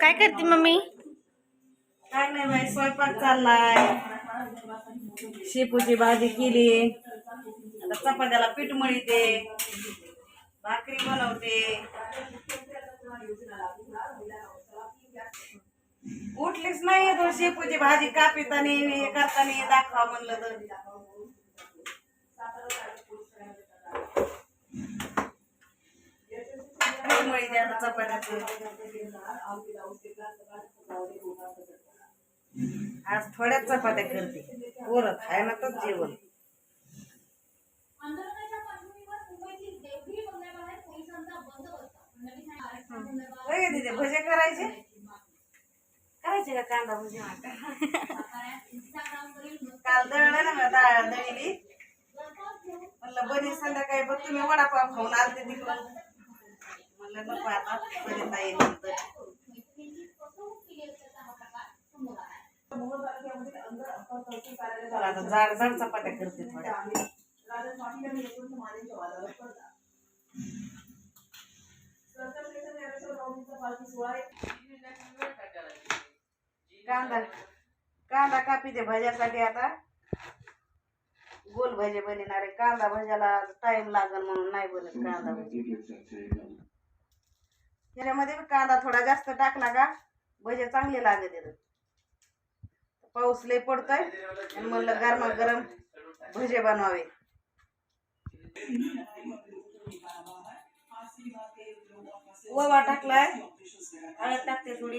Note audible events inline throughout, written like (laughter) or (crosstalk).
काय करते मम्मी? काय नाही बाई स्वयंपाक चाललाय. शेपूची भाजी केली. आता चपात्याला पीठ मळीते. भाकरी बनवते. उठलीच नाही तो शेपूची भाजी कापितानी हे करताना दाखवा म्हणलं तर. पीठ आज थोड्याच चपात्या करते. पोरं खाय ना तर जेवण. होय तिथे भजे करायचे? करायचे का कांदा भजे? काल दळलं ना दाळ डाळ दळली. म्हणलं बरी संध्याकाळी बघ तुम्ही वडापाव खाऊन आलते तिकडून. म्हणलं नको आता बरी नंतर. चला आता जाड जाड चपात्या करते थोड्या. कांदा कांदा कापी दे भज्यासाठी आता. गोल भजे बनणार आहे. कांदा भज्याला टाइम लागल म्हणून नाही बनत कांदा भजी. त्याच्यामध्ये कांदा थोडा जास्त टाकला का भजे चांगले लागत पाऊस लय पडतोय आणि म्हणलं गरमा गरम भजे बनवावे. ओवा टाकलाय हळद टाकते थोडी.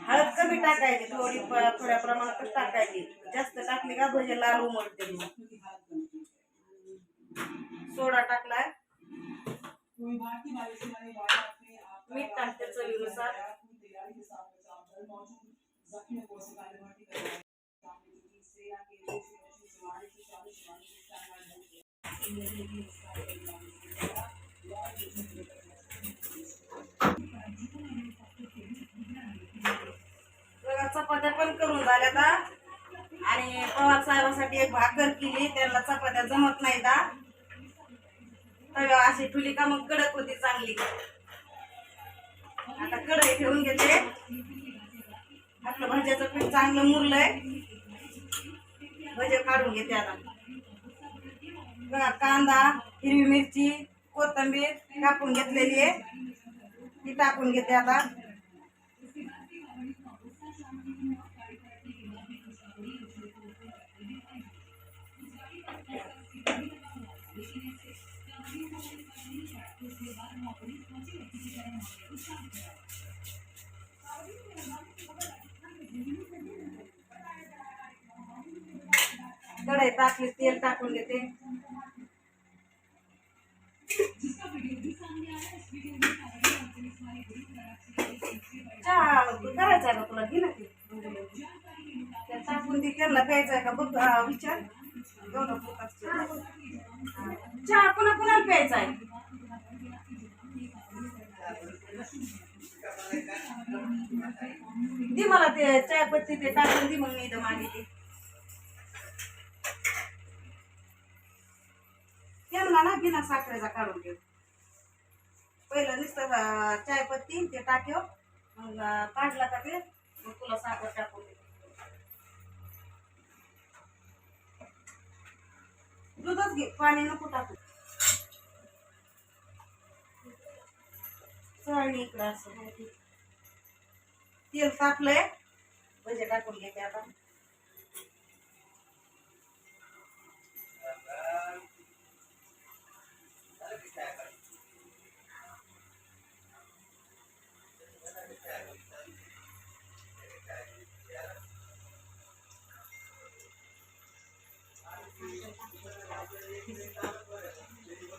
हळद कमी टाकायची थोडी प- थोड्या प्रमाणातच टाकायची. जास्त टाकली का भजे लाल उमटते मग. सोडा टाकलाय. मीठ टाकते चवीनुसार चपात्या पण करून झाल्या आता आणि पवार साहेबासाठी एक भाकर केली त्यांना चपात्या जमत नाही दा तव्या अशी ठुली का मग कडक होती चांगली. आता कढई ठेवून घेते. आपलं भाज्याचं पीठ चांगलं मुरलंय. भजे काढून घेते आता. बघा कांदा हिरवी मिरची कोथिंबीर कापून घेतलेली आहे. ती टाकून घेते आता. कढई टाकली तेल टाकून घेते. चहा करायचा आहे का तुला? घे ना ते. टाकून ती त्यांना प्यायचा आहे का? बघ विचार. दोन चहा. पुन्हा पुन्हा प्यायचा आहे? दे मला ते चायपत्ती ते टाकून दे मग मी इथं मागे ते त्यांना ना बिना साखरेचा काढून घेऊ पहिलं नुसतं चायपत्ती ते टाक्यो हो. मग काढला का ते मग तुला साखर टाकून दे दूधच घे पाणी नको टाकू. चाळणी इकडं असं. माहिती तेल तापलंय भजे टाकून घेते आता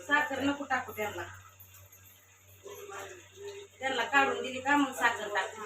साखर नको टाकू त्यांना. त्यांना काढून दिली का मग साखर टाकू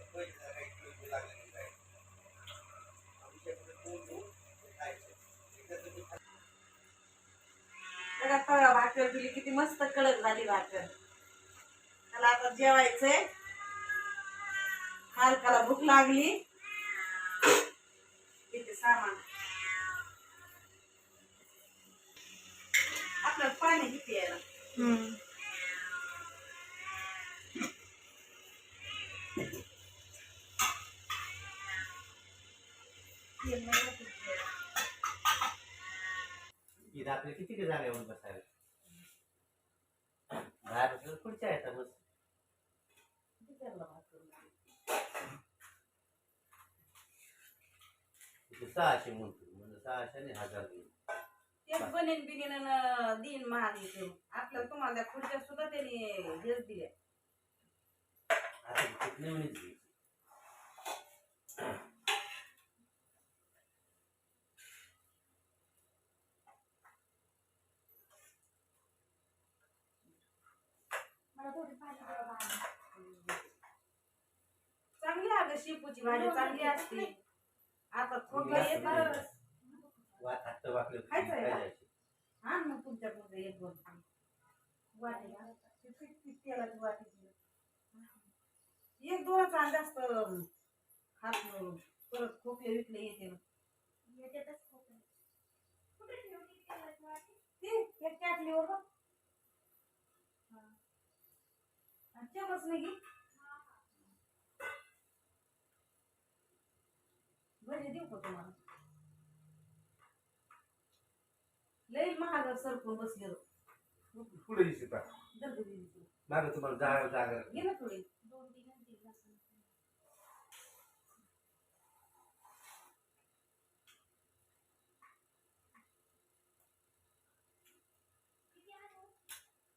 बघा भाकर दिली किती मस्त कडक झाली भाकर. त्याला आता जेवायचंय. मालकाला भूक लागली. किती सामान. आपल्याला पाणी किती यायला ही रात्री किती का जागा येऊन बसायला बाहेर बसलं पुढच्या येतात बस. सहाशे म्हणतो म्हणजे सहाशे आणि हजार देईल तेच बनेन बिनेन दिन महाग येते. आपल्याला तुम्हाला खुर्च्या सुद्धा त्यांनी हेच दिल्या. आता किती नवीनच अगं शेपूची भाजी चांगली असते आता खोकला येत वाकलं खायचं आहे का? हा मग तुमच्यापुढे एक दोन थांब. तेलाची वाटी. एक दोनच आणि जास्त खात नाही. परत खोकले विकले येते ते एक कॅटलीवर बघ. आणि चमच नाही घे भजी देऊ का तुम्हाला? लई महाग सरकून बसले पुढे दिसत का? दर्द मागं तुम्हाला जागा जागा. घे ना थोडी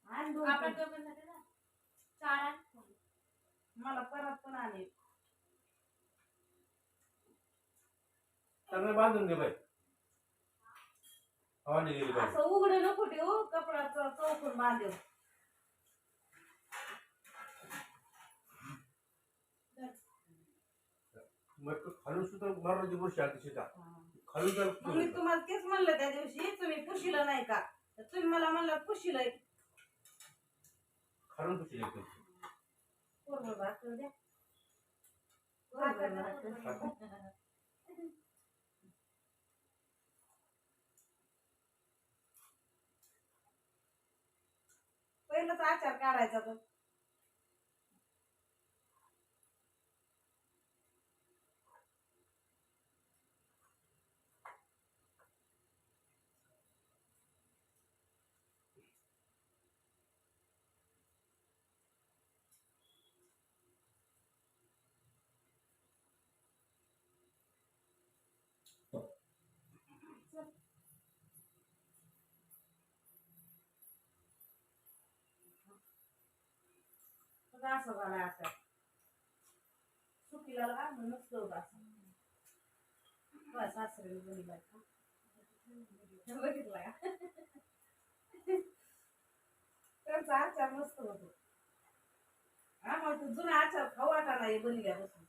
आणि दोन तीन. मला परत पण आले. चांगलं बांधून घे बाई. हवाने गेली असं पाहिजे उघडं नको ठेवू कपडाचं चौकून बांधेव. मग खालून सुद्धा मारण्याची गोष्ट आहे तिथे खालून जर मग मी तुम्हाला तेच म्हणलं त्या दिवशी तुम्ही पुशीलं नाही का? तर तुम्ही मला म्हणलं पुशीलंय खालून कशी येतो बरोबर भाकर द्या. भाकर. (laughs) पहिलंच आचार काढायचा तो. सगळं असं झालं आता. मग नसतं होत असं. बस सासरे बघितला का त्यांचा आचार मस्त होतो. हा मग तो जुना आचार खाऊ वाटा नाही बनल्यापासून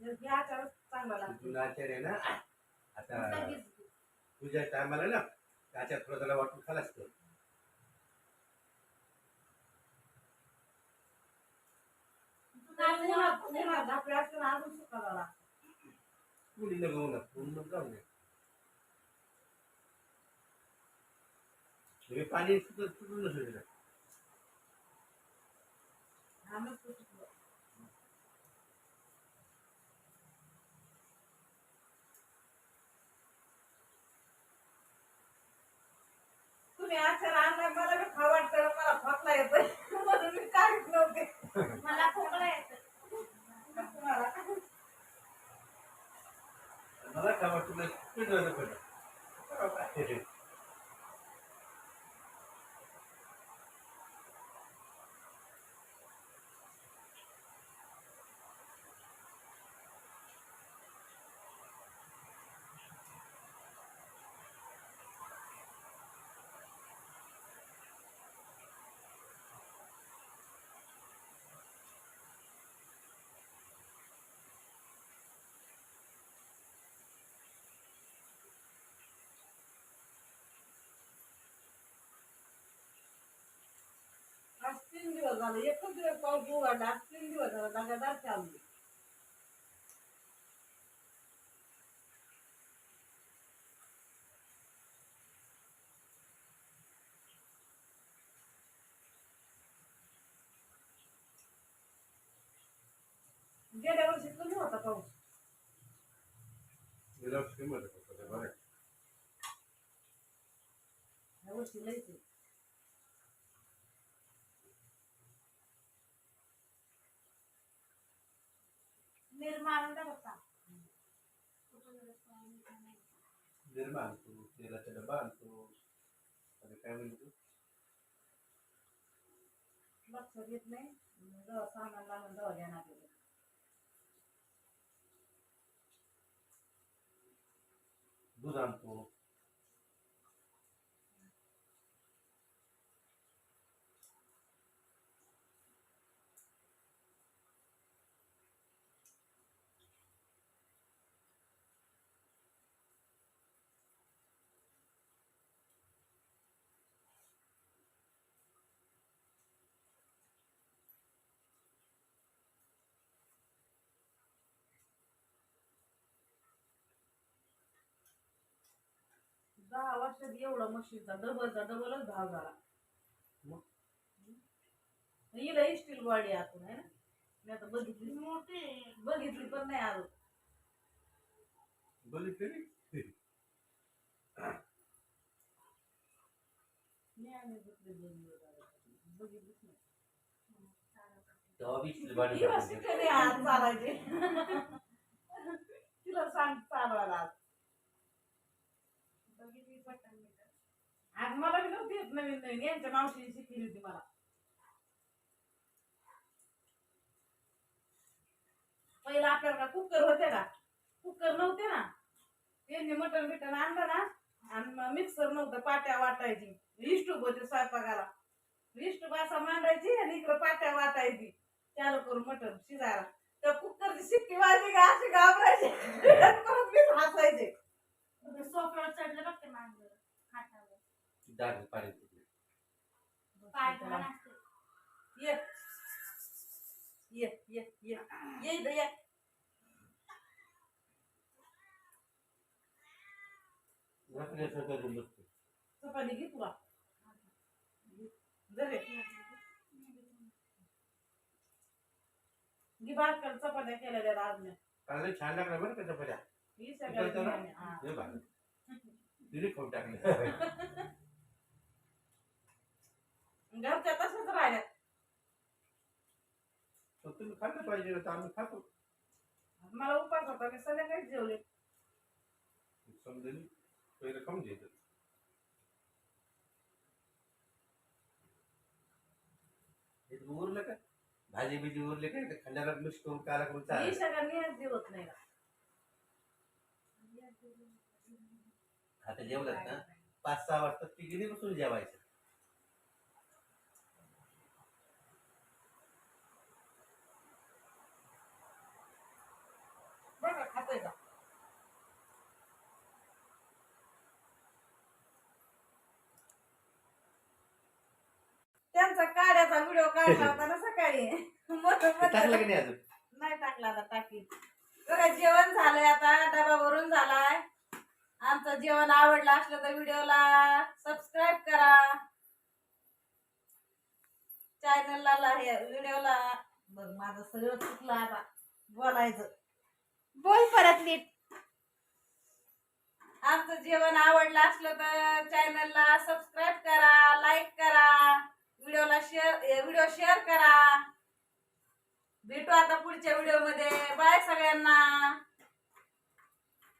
हे आचारच चांगला लागतो. तुला आचार्य ना? आता तुझ्या टायमाला ना त्याच्या थोडं त्याला वाटून खालाच तर आपल्या अजून सुका झाला मुली नको ना पूर्ण जाऊ नये हे पाणी सुद्धा सुटून नसेल हा मस्त सुकलं. तुम्ही आचार आणला मला बी खाऊ वाटतं मला खोकला येतोय म्हणून मी काढत नव्हते मला खोकला येतं तुम्हाला मला काय झाले एकच दिवस पाऊस उघडला तीन दिवस झाला लगातार चालू. गेल्या वर्षी कमी होता पाऊस गेल्या वर्षी किंमत आहे फक्त ते बरं आहे. या वर्षी लईच आहे. निर्माण करता निर्मा आणतो तेलाचा डबा आणतो आणि काय म्हणतो लक्षात येत नाही जेव्हा सामान लागून तेव्हा ध्यानात येतं. दूध आणतो दहा वर्षात एवढा मशीनचा डबलचा डबलच भाव झाला. मग? हिला स्टील बॉडी आतून आहे ना? मी आता बघितली. मोठे बघितली पण नाही दिवस झाले. बघितलीच नाही. तिला सांग चालवायला आज मला बी नव्हती येत नवीन नवीन. यांच्या मावशीने शिकली होती मला. पहिला आपल्याला कुकर होते का कुकर नव्हते ना. त्यांनी मटण बिटन आणलं ना. आणि मिक्सर नव्हतं पाट्या वाटायची. इष्टूप होते स्वयंपाकाला. इष्टूप असा मांडायची आणि इकडं पाट्या वाटायची. चालू करून मटण शिजायला. त्या कुकरची शिट्टी वाजली का? अशी घाबरायची. (laughs) परत मीच हसायचे. सोफ्यावर चढलं बघ ते मांडलं खाटावर डाग पाणी तुटले पाय पण असते ये ये ये ये ये इथं ये रात्रीसारखं करून बसतो चपाती घे तुला जरे घे भाकर चपात्या केलेल्या आज मी चांगलं छान लागलं बरं का चपात्या ही सगळ्या इकडं तर- घे हा. हे भारी तिने खाऊन टाकले घरच्या तशाच राहिल्या. पण तुम्ही खाल्लं पाहिजे तर आम्ही खातो. मला उपास होता मी संध्याकाळीच जेवले. समजेल? पहिलं खाऊन घ्यायचं. हे उरलं का? भाजी बिजी उरले काय ते खंडाला मिक्स करून काला करून चालेल. सगळ्यांनी आज जेवत नाही का? आता जेवलात ना? पाच सहा वाजता तिघीने बसून जेवायचं बघा खातोय का त्यांचा काड्याचा व्हिडिओ काढला (laughs) होता ना सकाळी. टाकलं की नाही अजून? नाही टाकला आता टाकी बघा जेवण झालंय आता डबा भरून झालाय. आमचं जेवण आवडलं असलं तर व्हिडिओला सबस्क्राईब करा. चॅनलला व्हिडिओला बघ माझं सगळं चुकलं आता बोलायचं. बोल परत नीट. आमचं जेवण आवडलं असलं तर चॅनलला सबस्क्राईब करा लाईक करा. व्हिडिओला शेअर व्हिडिओ शेअर करा. भेटू आता पुढच्या व्हिडिओमध्ये. बाय सगळ्यांना.